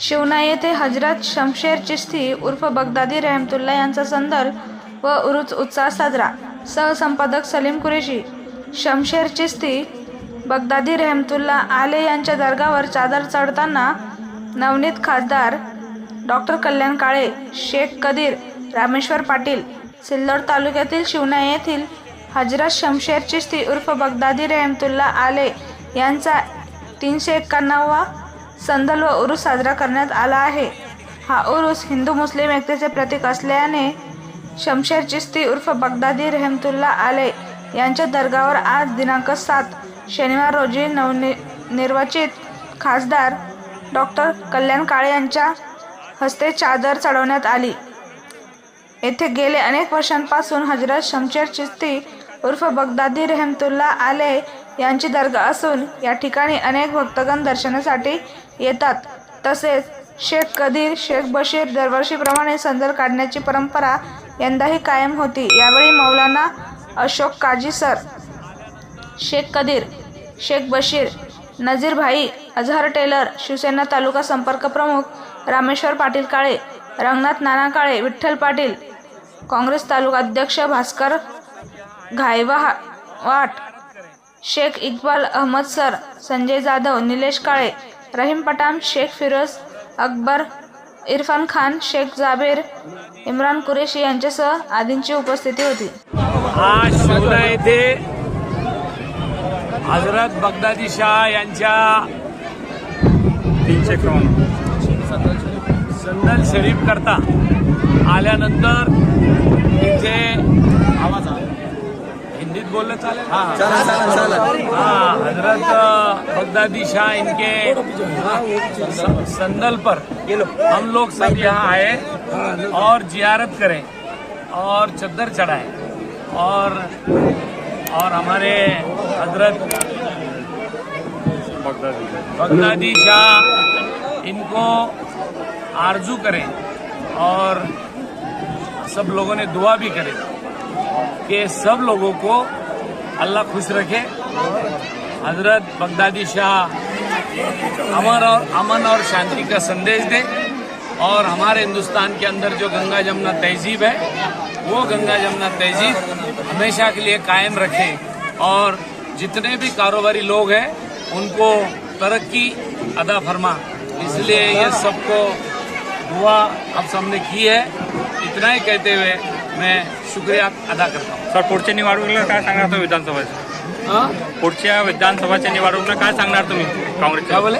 शिवना येथे हजरत शमशेर चिश्ती उर्फ बगदादी रहमतुल्ला यांचा संदर्भ व उरुच उत्साह साजरा. सहसंपादक सलीम कुरेशी शमशेर चिश्ती बगदादी रहमतुल्ला आले यांच्या दर्गावर चादर चढताना नवनीत खासदार डॉक्टर कल्याण काळे शेख कदीर रामेश्वर पाटील सिल्लोड तालुक्यातील शिवना येथील हजरत शमशेर चिश्ती उर्फ बगदादी रहमतुल्ला आले यांचा तीनशे एक्क्याण्णववा संदल व उरूस साजरा करण्यात आला आहे. हा उरूस हिंदू मुस्लिम एकतेचे प्रतीक असल्याने शमशेर चिश्ती उर्फ बगदादी रहमतुल्ला आले. यांच्या दर्गावर आज दिनांक सात शनिवार रोजी नवनि निर्वाचित खासदार डॉक्टर कल्याण काळे यांच्या हस्ते चादर चढवण्यात आली. येथे गेले अनेक वर्षांपासून हजरत शमशेर चिश्ती उर्फ बगदादी रहमतुल्ला आले. यांची दर्गा असून या ठिकाणी अनेक भक्तगण दर्शनासाठी येतात. तसेच शेख कदीर शेख बशीर दरवर्षीप्रमाणे संदल काढण्याची परंपरा यंदाही कायम होती. यावेळी मौलाना अशोक काजी सर शेख कदीर शेख बशीर नजीर भाई अझहर टेलर शिवसेना तालुका संपर्क प्रमुख रामेश्वर पाटील काळे रंगनाथ नाना काळे विठ्ठल पाटील काँग्रेस तालुका अध्यक्ष भास्कर घायवा वाट शेख इक्बाल अहमद सर संजय जाधव निलेश काळे रहीम पठाम शेख फिरोज अकबर इरफान खान शेख जाबेर इम्रान कुरेशी यांच्यासह आदींची उपस्थिती होती. आज शिवना येथे हजरत बगदादी शाह यांच्या तीनशे संदल शरीफ करता आल्यानंतर बोललं चालेल? हा हज़रत बगदादी शाह इनके संदल पर हम लोग सब यहाँ आए और जियारत करें और चद्दर चढ़ाएँ। और और हमारे हज़रत बगदादी शाह इनको आरज़ू करें और सब लोगों ने दुआ भी करें कि सब लोगों को अल्लाह खुश रखे। हज़रत बगदादी शाह अमन और अमन और शांति का संदेश दे। और हमारे हिंदुस्तान के अंदर जो गंगा जमुना तहजीब है, वो गंगा जमुना तहजीब हमेशा के लिए कायम रखे। और जितने भी कारोबारी लोग हैं, उनको तरक्की अदा फरमा। इसलिए ये सबको दुआ अब सबने की है। इतना ही कहते हुए मैं शुक्रिया अदा करता. हूँ सर पुढच्या निवडणुकीला काय सांगणार तुम्ही विधानसभेचं हाँ? पुढच्या विधानसभाच्या निवडणुकीला काय सांगणार तुम्ही काँग्रेसच्या? बोले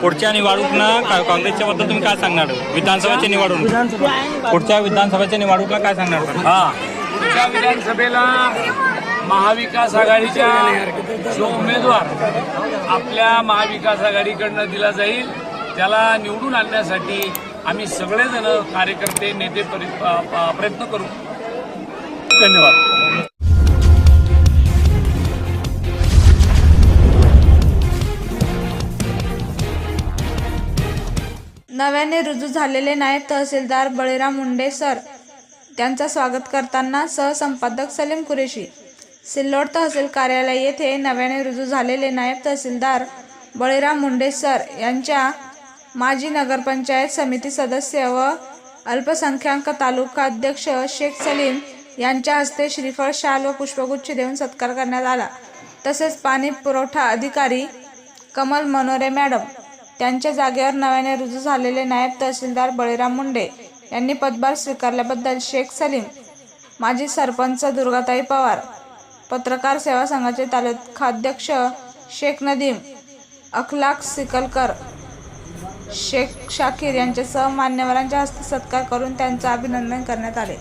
पुढच्या निवडणुकीला काँग्रेसच्या बद्दल तुम्ही काय सांगणार? विधानसभेच्या निवडणूक पुढच्या विधानसभेच्या निवडणुकीला काय सांगणार तुम्ही? हा. पुढच्या विधानसभेला महाविकास आघाडीच्या जो उमेदवार आपल्या महाविकास आघाडीकडनं दिला जाईल त्याला निवडून आणण्यासाठी आम्ही सगळेजण कार्यकर्ते नेते प्रयत्न करू. धन्यवाद. नव्याने रुजू झालेले नायब तहसीलदार बळीराम मुंडे सर त्यांचा स्वागत करताना सहसंपादक सलीम कुरेशी. सिल्लोड तहसील कार्यालय येथे नव्याने रुजू झालेले नायब तहसीलदार बळीराम मुंडे सर यांच्या माजी नगरपंचायत समिती सदस्य व अल्पसंख्याक तालुका अध्यक्ष शेख सलीम यांच्या हस्ते श्रीफळ शाल व पुष्पगुच्छ देऊन सत्कार करण्यात आला. तसेच पाणी पुरवठा अधिकारी कमल मनोरे मॅडम त्यांच्या जागेवर नव्याने रुजू झालेले नायब तहसीलदार बळीराम मुंडे यांनी पदभार स्वीकारल्याबद्दल शेख सलीम माजी सरपंच दुर्गाताई पवार पत्रकार सेवा संघाचे तालुकाध्यक्ष शेख नदीम अखलाक सिकलकर शेख शाकीर यांच्यासह मान्यवरांच्या हस्ते सत्कार करून त्यांचं अभिनंदन करण्यात आले.